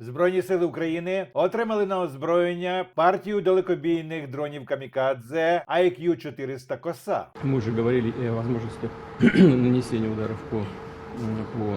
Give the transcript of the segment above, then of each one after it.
Збройні сили України отримали на озброєння партію далекобійних дронів Камікадзе IQ 400 коса. Ми вже говорили о можливості нанесення ударів по, по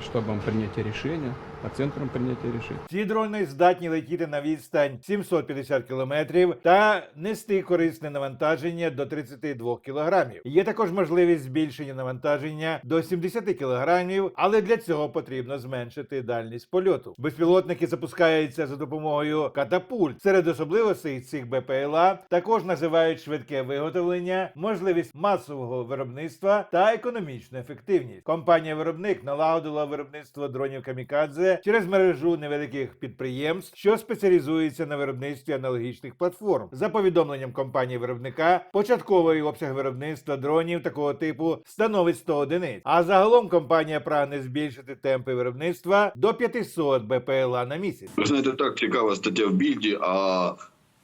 штабам прийняття решения, по центрам принятия решений. Ці дрони здатні летіти на відстань 750 кілометрів та нести корисне навантаження до 32 кілограмів. Є також можливість збільшення навантаження до 70 кілограмів, але для цього потрібно зменшити дальність польоту. Безпілотники запускаються за допомогою катапульт. Серед особливостей цих БПЛА також називають швидке виготовлення, можливість масового виробництва та економічну ефективність. Компанія-виробник налагодила виробництво дронів камікадзе через мережу невеликих підприємств, що спеціалізуються на виробництві аналогічних платформ. За повідомленням компанії виробника, початковий обсяг виробництва дронів такого типу становить 100 одиниць. А загалом компанія прагне збільшити темпи виробництва до 500 БПЛА на місяць. Знаєте, так цікава стаття в більді. А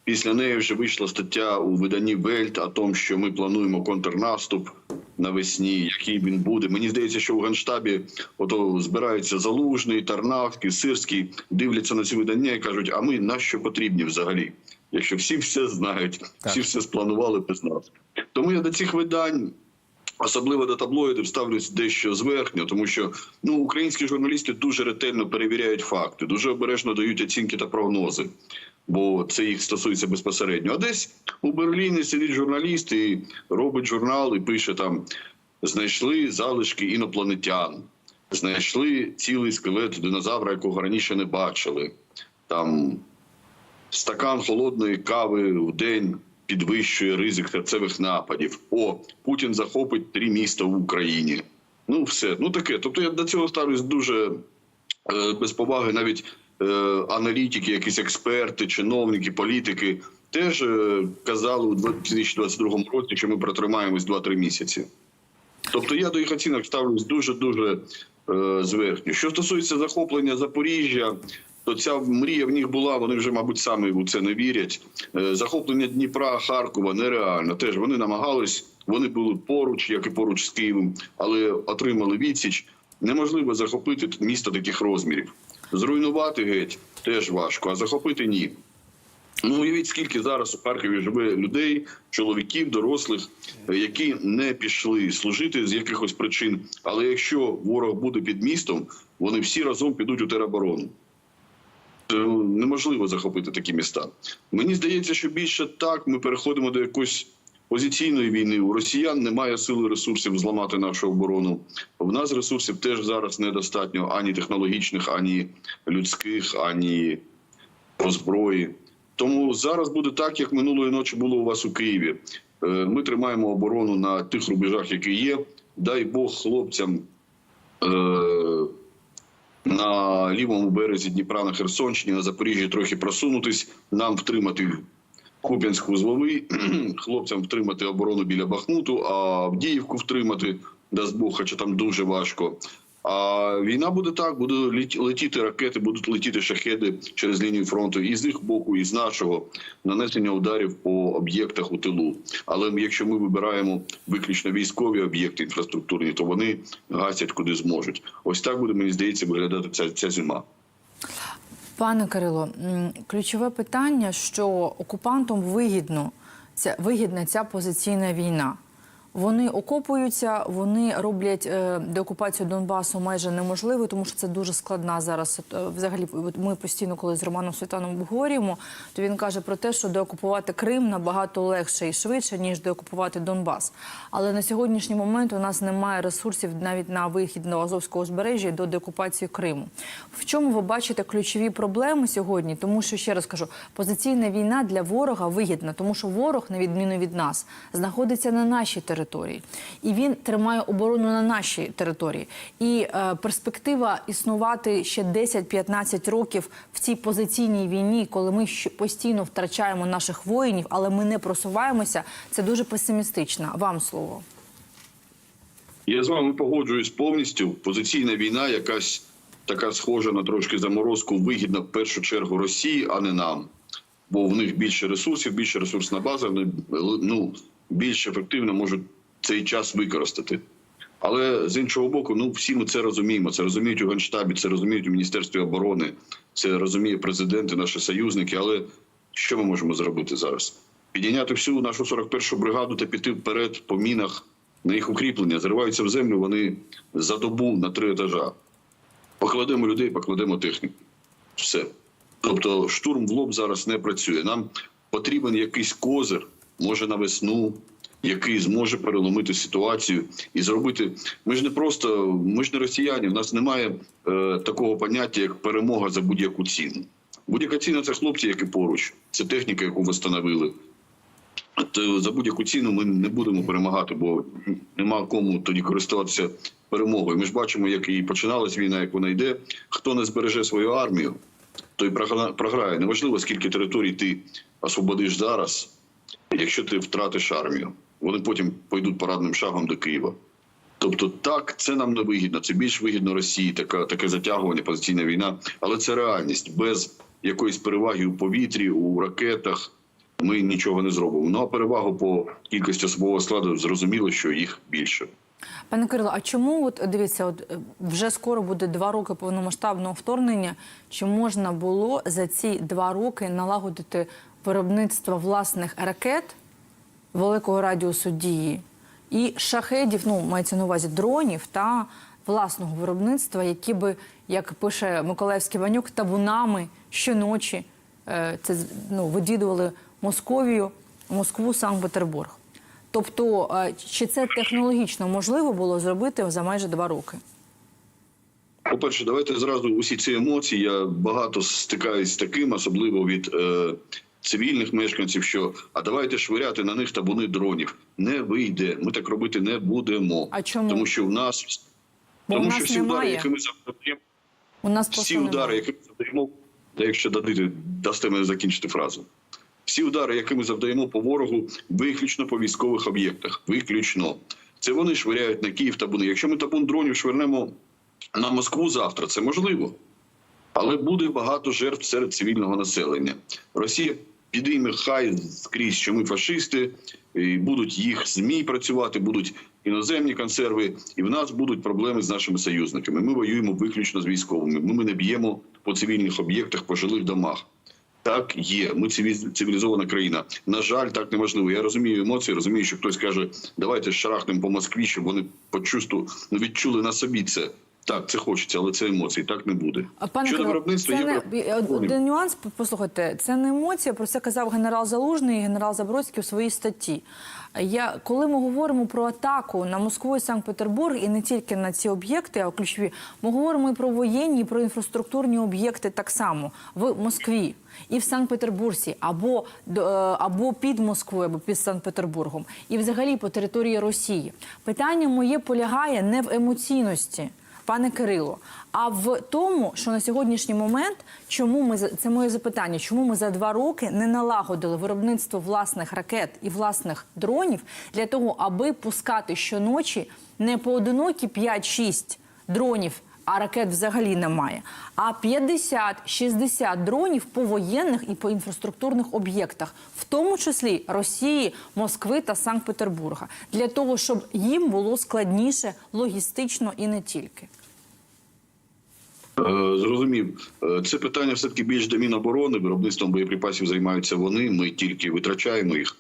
після неї вже вийшла стаття у виданні Вельт о тому, що ми плануємо контрнаступ навесні, який він буде. Мені здається, що у генштабі ото збираються залужний, Тарнавський, Сирський, дивляться на ці видання і кажуть: а ми нащо потрібні взагалі? Якщо всі все знають, всі все спланували без нас. Тому я до цих видань. Особливо до таблоїдів ставлюсь дещо зверхньо, тому що ну українські журналісти дуже ретельно перевіряють факти, дуже обережно дають оцінки та прогнози, бо це їх стосується безпосередньо. А десь у Берліні сидить журналіст і робить журнал і пише там: знайшли залишки інопланетян, знайшли цілий скелет динозавра, якого раніше не бачили. Там стакан холодної кави в день підвищує ризик серцевих нападів. О, Путін захопить три міста в Україні. Ну, все, ну таке. Тобто я до цього ставлюсь дуже е, без поваги. Навіть е, аналітики, якісь експерти, чиновники, політики теж е, казали у 2022 році, що ми протримаємось 2-3 місяці. Тобто я до їх оцінок ставлюсь дуже дуже е, зверхньо. Що стосується захоплення Запоріжжя, то ця мрія в них була. Вони вже, мабуть, самі у це не вірять. Е, захоплення Дніпра, Харкова нереально. Теж вони намагались, вони були поруч, як і поруч з Києвом, але отримали відсіч. Неможливо захопити місто таких розмірів. Зруйнувати геть теж важко, а захопити ні. Ну, уявіть, скільки зараз у Харкові живе людей, чоловіків, дорослих, е, які не пішли служити з якихось причин. Але якщо ворог буде під містом, вони всі разом підуть у тероборону. Це неможливо захопити такі міста. Мені здається, що більше так ми переходимо до якоїсь позиційної війни. У росіян немає сили ресурсів зламати нашу оборону. В нас ресурсів теж зараз недостатньо ані технологічних, ані людських, ані по зброї. Тому зараз буде так, як минулої ночі було у вас у Києві. Е, Ми тримаємо оборону на тих рубежах, які є. Дай Бог хлопцям е, на лівому березі Дніпра на Херсонщині, на Запоріжжі трохи просунутись, нам втримати Куп'янськ вузловий, хлопцям втримати оборону біля Бахмуту, а Авдіївку втримати, дасть Бог, хоча там дуже важко. А війна буде так: літ- летіти ракети, будуть летіти шахеди через лінію фронту і з їх боку, і з нашого нанесення ударів по об'єктах у тилу. Але якщо ми вибираємо виключно військові об'єкти інфраструктурні, то вони гасять куди зможуть. Ось так буде мені здається виглядати ця, ця зима. Пане Кирило, ключове питання, що окупантам вигідно ця вигідна ця позиційна війна. Вони окопуються, вони роблять е, деокупацію Донбасу майже неможливою, тому що це дуже складна зараз. е, Взагалі, ми постійно, коли з Романом Світаном обговорюємо, то він каже про те, що деокупувати Крим набагато легше і швидше, ніж деокупувати Донбас. Але на сьогоднішній момент у нас немає ресурсів навіть на вихід на Азовського узбережжя до деокупації Криму. В чому ви бачите ключові проблеми сьогодні? Тому що ще раз кажу, позиційна війна для ворога вигідна, тому що ворог, на відміну від нас, знаходиться на нашій території, і він тримає оборону на нашій території. І е, перспектива існувати ще 10-15 років в цій позиційній війні, коли ми постійно втрачаємо наших воїнів, але ми не просуваємося. Це дуже песимістично. Вам слово. Я з вами погоджуюсь повністю. Позиційна війна, якась така схожа на трошки заморозку, вигідна в першу чергу Росії, а не нам. Бо в них більше ресурсів, більше ресурсна база, ну, більш ефективно можуть цей час використати. Але з іншого боку, ну всі ми це розуміємо. Це розуміють у генштабі, це розуміють у міністерстві оборони. Це розуміє президент і наші союзники. Але що ми можемо зробити зараз? Підійняти всю нашу 41-шу бригаду та піти вперед по мінах на їх укріплення. Зриваються в землю вони за добу на три етажа. Покладемо людей, покладемо техніку. Все. Тобто штурм в лоб зараз не працює. Нам потрібен якийсь козир, може на весну, який зможе переломити ситуацію і зробити. Ми ж не просто, ми ж не росіяни. В нас немає е, такого поняття, як перемога за будь-яку ціну. Будь-яка ціна це хлопці, які поруч, це техніка, яку встановили. То за будь-яку ціну ми не будемо перемагати, бо нема кому тоді користуватися перемогою. Ми ж бачимо, як і починалась війна, як вона йде. Хто не збереже свою армію, той програє. Неважливо, скільки територій ти освободиш зараз, якщо ти втратиш армію. Вони потім пойдуть парадним шагом до Києва. Тобто, так, це нам не вигідно. Це більш вигідно Росії, така, таке затягування, позиційна війна. Але це реальність. Без якоїсь переваги у повітрі, у ракетах ми нічого не зробимо. Ну а перевагу по кількості особового складу зрозуміло, що їх більше. Пане Кирило, а чому от дивіться, от е, вже скоро буде два роки повномасштабного вторгнення? Чи можна було за ці два роки налагодити виробництво власних ракет великого радіусу дії і шахедів, ну мається на увазі дронів та власного виробництва, які би, як пише Миколаївський Ванюк, табунами щоночі е, це ну, видідували Московію, Москву, Санкт-Петербург. Тобто, е, чи це технологічно можливо було зробити за майже два роки? По-перше, давайте зразу усі ці емоції. Я багато стикаюсь з таким, особливо від е, цивільних мешканців, що а давайте швиряти на них табуни дронів. Не вийде. Ми так робити не будемо. А чому? Тому що в нас Бо тому що нас всі удари, які ми завдаємо, У нас всі удари, немає. які ми завдаємо, та якщо дадите, дасте мене закінчити фразу. Всі удари, які ми завдаємо по ворогу, виключно по військових об'єктах. Виключно. Це вони швиряють на Київ табуни. Якщо ми табун дронів швирнемо на Москву завтра, це можливо. Але буде багато жертв серед цивільного населення. Росія підійме хай скрізь, що ми фашисти, і будуть їх змі працювати, будуть іноземні консерви, і в нас будуть проблеми з нашими союзниками. Ми воюємо виключно з військовими. Ми, ми не б'ємо по цивільних об'єктах, по жилих домах. Так є. Ми цивілізована країна. На жаль, так неможливо. Я розумію емоції, розумію, що хтось каже, давайте шарахнемо по Москві, щоб вони почувству, ну, відчули на собі це. Так, це хочеться, але це емоції. Так не буде. А, Пане Щодо виробництва, це не один нюанс. Послухайте, це не емоція. Про це казав генерал Залужний і генерал Забродський у своїй статті. Я коли ми говоримо про атаку на Москву і Санкт-Петербург, і не тільки на ці об'єкти, а ключові, ми говоримо і про воєнні, і про інфраструктурні об'єкти так само в Москві і в Санкт-Петербурзі, або е, або під Москвою, або під Санкт-Петербургом, і взагалі по території Росії. Питання моє полягає не в емоційності пане Кирило. А в тому, що на сьогоднішній момент, чому ми це моє запитання, чому ми за два роки не налагодили виробництво власних ракет і власних дронів для того, аби пускати щоночі не поодинокі 5-6 дронів. А ракет взагалі немає. А 50-60 дронів по воєнних і по інфраструктурних об'єктах, в тому числі Росії, Москви та Санкт-Петербурга, для того, щоб їм було складніше логістично і не тільки. Е, Зрозумів, Е, це питання все таки більш до Міноборони. Виробництвом боєприпасів займаються вони. Ми тільки витрачаємо їх.